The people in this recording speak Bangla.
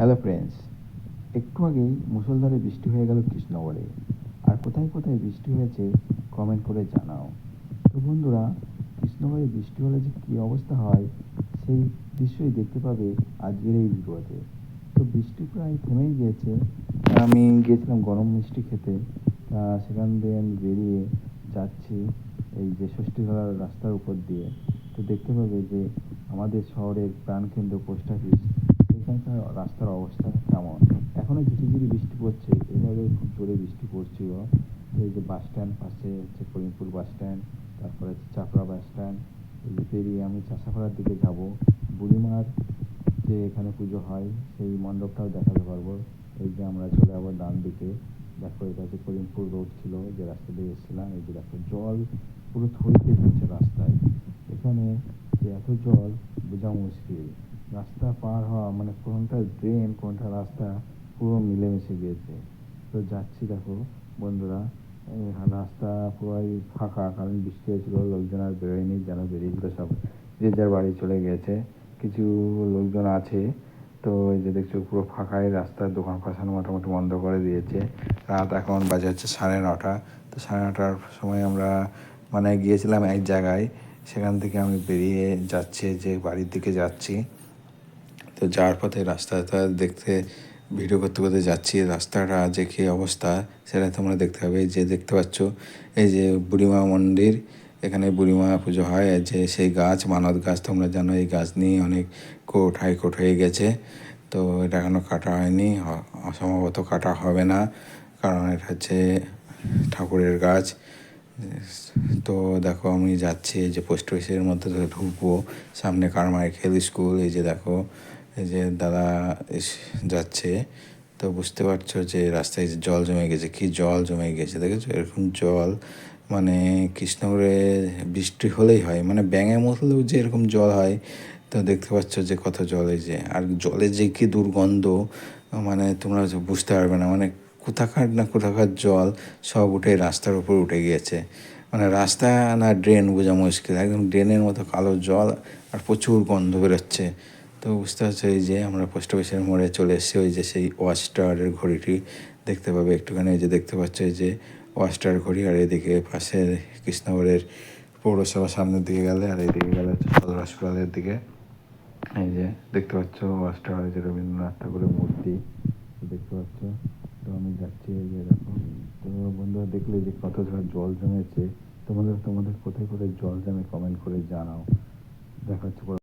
হ্যালো ফ্রেন্ডস একটু আগেই মুষলধারে বৃষ্টি হয়ে গেল কৃষ্ণগড়ে। আর কোথায় কোথায় বৃষ্টি হয়েছে কমেন্ট করে জানাও। তো বন্ধুরা, কৃষ্ণগড়ে বৃষ্টি হলে যে কী অবস্থা হয়, সেই দৃশ্যই দেখতে পাবে আজকের এই ভিডিওতে। তো বৃষ্টি প্রায় থেমেই গিয়েছে। আমি গিয়েছিলাম গরম মিষ্টি খেতে। তা সেখান দিয়ে আমি বেরিয়ে যাচ্ছি এই যে ষষ্ঠীতলার রাস্তার উপর দিয়ে। তো দেখতে পাবে যে আমাদের শহরের প্রাণকেন্দ্র পোস্ট অফিস সেখানকার রাস্তার অবস্থা কেমন এখনও ঝিরিঝিরি বৃষ্টি পড়ছে, এভাবে খুব জোরে বৃষ্টি পড়ছিল এই যে বাস স্ট্যান্ড পাশে হচ্ছে করিমপুর বাস স্ট্যান্ড তারপরে হচ্ছে চাপড়া বাস স্ট্যান্ড এই যে পেরিয়ে আমি চাষাপাড়ার দিকে যাব। বুড়িমার যে এখানে পুজো হয়, সেই মণ্ডপটাও দেখাতে পারব। এই যে আমরা চলে যাব ডান দিকে। দেখো এটা হচ্ছে করিমপুর রোড ছিল, যে রাস্তা দিয়ে এসেছিলাম, এই যে দেখো জল পুরো থইতে দিচ্ছে রাস্তায়। এখানে যে এত জল বোঝা মুশকিল। রাস্তা পার হওয়া মানে কোনটা ড্রেন কোনটা রাস্তা পুরো মিলেমিশে গিয়েছে। তো যাচ্ছি দেখো বন্ধুরা রাস্তা পুরোই ফাঁকা, কারণ বৃষ্টি হয়েছিল, লোকজন আর বেরোয়নি, যেন বেরিয়েছিল সব। যে যার বাড়ি চলে গিয়েছে, কিছু লোকজন আছে, তো এই যে দেখছ পুরো ফাঁকাই রাস্তা, দোকান ফাঁসানো মোটামুটি বন্ধ করে দিয়েছে। রাত এখন বাজে হচ্ছে সাড়ে নটা, তো সাড়ে নটার সময় আমরা মানে গিয়েছিলাম এক জায়গায়, সেখান থেকে আমি বেরিয়ে যাচ্ছি, যে বাড়ির দিকে যাচ্ছি। তো যাওয়ার পথে রাস্তাটা দেখতে ভিডিও করতে করতে যাচ্ছি, রাস্তাটা যে কী অবস্থা সেটা তোমরা দেখতে পাবে। যে দেখতে পাচ্ছ, এই যে বুড়িমা মন্দির, এখানে বুড়িমা পুজো হয়। যে সেই গাছ, মানত গাছ, তোমরা জানো এই গাছ নিয়ে অনেক কোর্ট হাইকোর্ট হয়ে গেছে। তো এটা এখনও কাটা হয়নি, হ- সম্ভবত কাটা হবে না, কারণ এটা হচ্ছে ঠাকুরের গাছ। তো দেখো আমি যাচ্ছি যে পোস্ট অফিসের মধ্যে ঢুকবো, সামনে কারমাইকেল স্কুল, এই যে দেখো এই যে দাদা যাচ্ছে, তো বুঝতে পারছ যে রাস্তায় জল জমে গেছে, কি জল জমে গেছে, দেখেছ? এরকম জল মানে কৃষ্ণগড়ে বৃষ্টি হলেই হয় মানে ব্যাঙে মতলেও যে এরকম জল হয়, তো দেখতে পাচ্ছ যে কত জল যে। আর জলে যে কি দুর্গন্ধ মানে তোমরা বুঝতে পারবে না মানে কোথাকার না কোথাকার জল সব উঠে রাস্তার উপর উঠে গিয়েছে। মানে রাস্তা না ড্রেন বোঝা মুশকিল, একদম ড্রেনের মতো কালো জল আর প্রচুর গন্ধ বেরোচ্ছে। তো বুঝতে পারছ এই যে আমরা পোস্ট অফিসের মোড়ে চলে এসেছি, ওই যে সেই ওয়াচ টাওয়ারের ঘড়িটি দেখতে পাবে একটুখানি, ওই যে দেখতে পাচ্ছ এই যে ওয়াচ টাওয়ার ঘড়ি, আর এদিকে পাশে কৃষ্ণগড়ের পৌরসভা সামনের দিকে গেলে, আর এইদিকে গেলে সদর হাসপাতালের দিকে। এই যে দেখতে পাচ্ছ ওয়াচ যে রবীন্দ্রনাথ ঠাকুরের মূর্তি, দেখতে পাচ্ছ। তো আমি যাচ্ছি এই যে দেখো। তো বন্ধুরা দেখলে যে কত ধর জল জমেছে। তোমাদের তোমাদের কোথায় কোথায় জল জমে কমেন্ট করে জানাও। দেখা হচ্ছে।